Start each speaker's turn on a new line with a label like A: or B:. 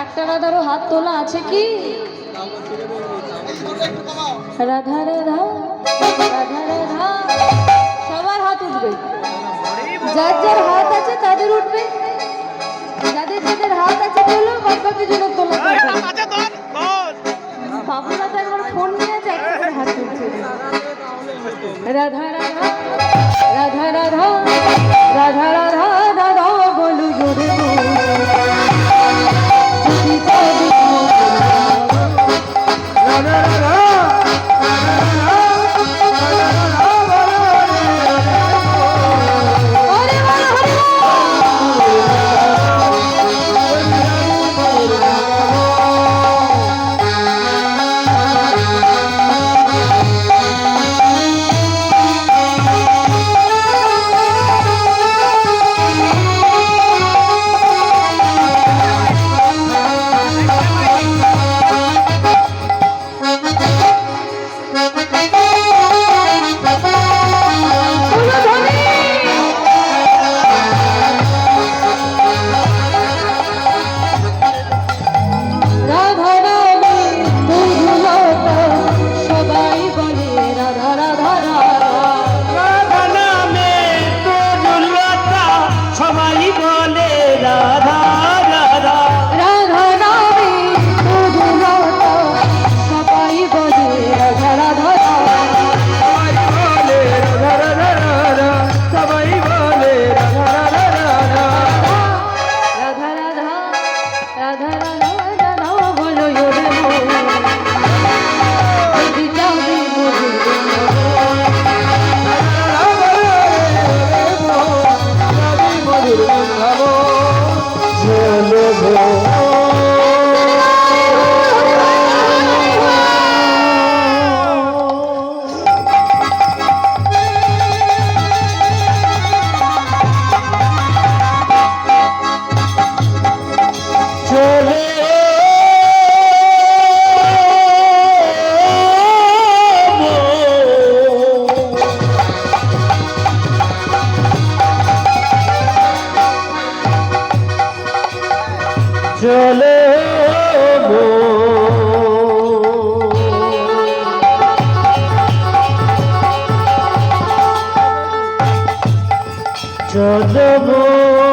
A: একটা রাধারও হাত তোলা আছে কি? রাধা রাধা সবার হাত উঠবে। যার হাত আছে তাদের উঠবে। যাদের হাত আছে তোলো বাদ বাকি জন্য তোলো একবার ফোন নিয়ে আছে হাত তুলছে। রাধা রাধা রাধা রাধা রাধা Ay,
B: চলে চলবো